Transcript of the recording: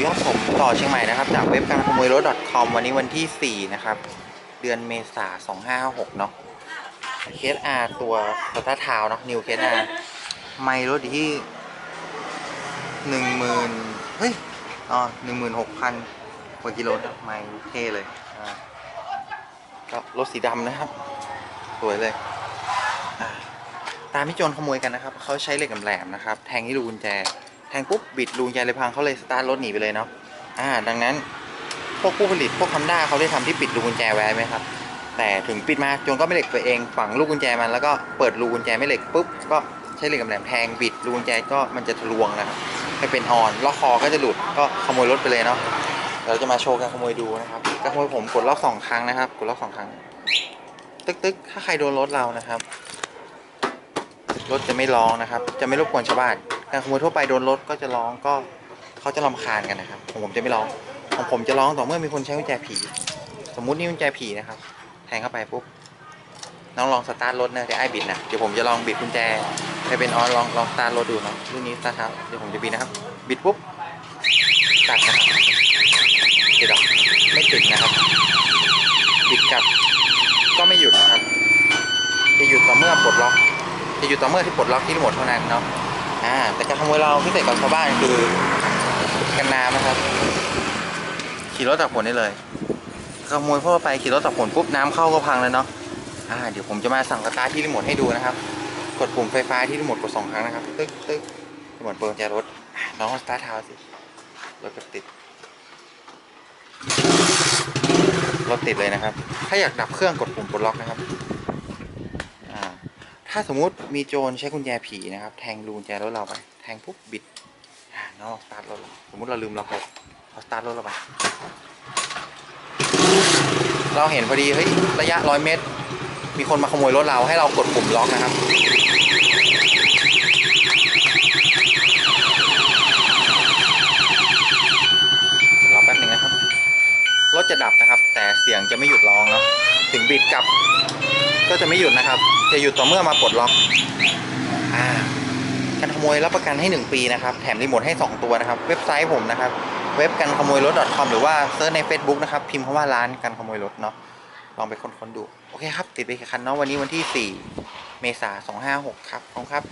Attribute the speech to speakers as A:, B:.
A: ดีครับผมต่อเชียงใหม่นะครับ จากเว็บการขโมยรถ .com วันนี้วันที่ 4 นะครับ เดือนเมษา2556เนาะเคสอาตัวสตาร์ทาวเนาะนิวเคสอาไม่รถที่หนึ่งหมื่นเฮ้ยอ๋อหนึ่งหมื่นหกพันกว่ากิโลนะไม่เท่เลยอ่าก็รถสีดำนะครับ สวยเลยตามที่โจรขโมยกันนะครับเขาใช้เหล็กแหลมนะครับ แทงที่รูกุญแจ แทงปุ๊บบิดรูกุญแจเลยพังเขาเลยสตาร์ทรถหนีไปเลยเนาะอ่า ดังนั้นพวกผู้ผลิตพวกคัมด้าเขาได้ทำที่ปิดรูกุญแจไว้ไหมครับ แต่ถึงปิดมาจนก็ไม่เหล็กตัวเองฝังลูกกุญแจมันแล้วก็เปิดรูกุญแจไม่เหล็กปุ๊บก็ใช้เหล็กแหลมแทงบิดรูกุญแจก็มันจะทะลวงนะครับให้เป็นออนล็อกคอก็จะหลุดก็ขโมยรถไปเลยเนาะเดี๋ยวเราจะมาโชว์การขโมยดูนะครับการขโมยผมกดล็อกสองครั้งนะครับ กดล็อกสองครั้ง ตึกตึกถ้าใครโดนรถเรานะครับรถจะไม่ร้องนะครับ จะไม่รบกวนชาวบ้าน การขโมยทั่วไปโดนรถก็จะร้องก็เขาจะรำคาญกันนะครับของผมจะไม่ร้องของผมจะร้องต่อเมื่อมีคนใช้กุญแจผี สมมุตินี่กุญแจผีนะครับแทงเข้าไปปุ๊บน้องลองสตาร์ทรถนะเดี๋ยวไอ้บิดนะเดี๋ยวผมจะลองบิดกุญแจให้เป็นออนลองลองสตาร์ทรถดูเนาะรุ่นนี้สตาร์ทครับเดี๋ยวผมจะบิดนะครับ บิดปุ๊บตัดนะครับติดหรอไม่ติดนะครับบิดกลับก็ไม่หยุดนะครับจะหยุดต่อเมื่อปลดล็อกจะหยุดต่อเมื่อที่ปลดล็อกที่รีโมทเท่านั้นเนาะ อ่าแต่การขโมยเราพิเศษกับชาวบ้านคือกันน้ำนะครับ ขี่รถตักฝนได้เลยขโมยพ่อไปขี่รถตักฝนปุ๊บน้ำเข้าก็พังเลยเนาะอ่าเดี๋ยวผมจะมาสั่งสตาร์ทที่รีโมทให้ดูนะครับ กดปุ่มไฟฟ้าที่รีโมทกดสองครั้งนะครับตึ๊กตึ๊กรีโมทเปิดกุญแจรถน้องสตาร์ทเท้าสิรถก็ติดรถติดเลยนะครับ ถ้าอยากดับเครื่องกดปุ่มปลดล็อกนะครับ ถ้าสมมุติมีโจรใช้กุญแจผีนะครับ แทงรูกุญแจรถเราไป แทงปุ๊บบิดอ่าน้องสตาร์ทรถเราสมมุติเราลืมล็อกรถเราสตาร์ทรถเราไปเราเห็นพอดีเฮ้ยระยะร้อยเมตร มีคนมาขโมยรถเราให้เรากดปุ่มล็อกนะครับรอแป๊บหนึ่งนะครับ รถจะดับนะครับ แต่เสียงจะไม่หยุดร้องเนาะถึงบิดกลับ ก็จะไม่หยุดนะครับ จะหยุดต่อเมื่อมาปลดล็อกอ่าการขโมยรับประกันให้ 1 ปีนะครับ แถมรีโมทให้ 2 ตัวนะครับ เว็บไซต์ผมนะครับ เว็บกันขโมยรถ .com หรือว่าเซิร์ชใน Facebook นะครับ พิมพ์คาว่าร้านกันขโมยรถเนาะ ลองไปค้นๆดู โอเคครับ ติดไปกี่คันเนาะวันนี้วันที่ 4 เมษายน256ครับขอบคุณครับ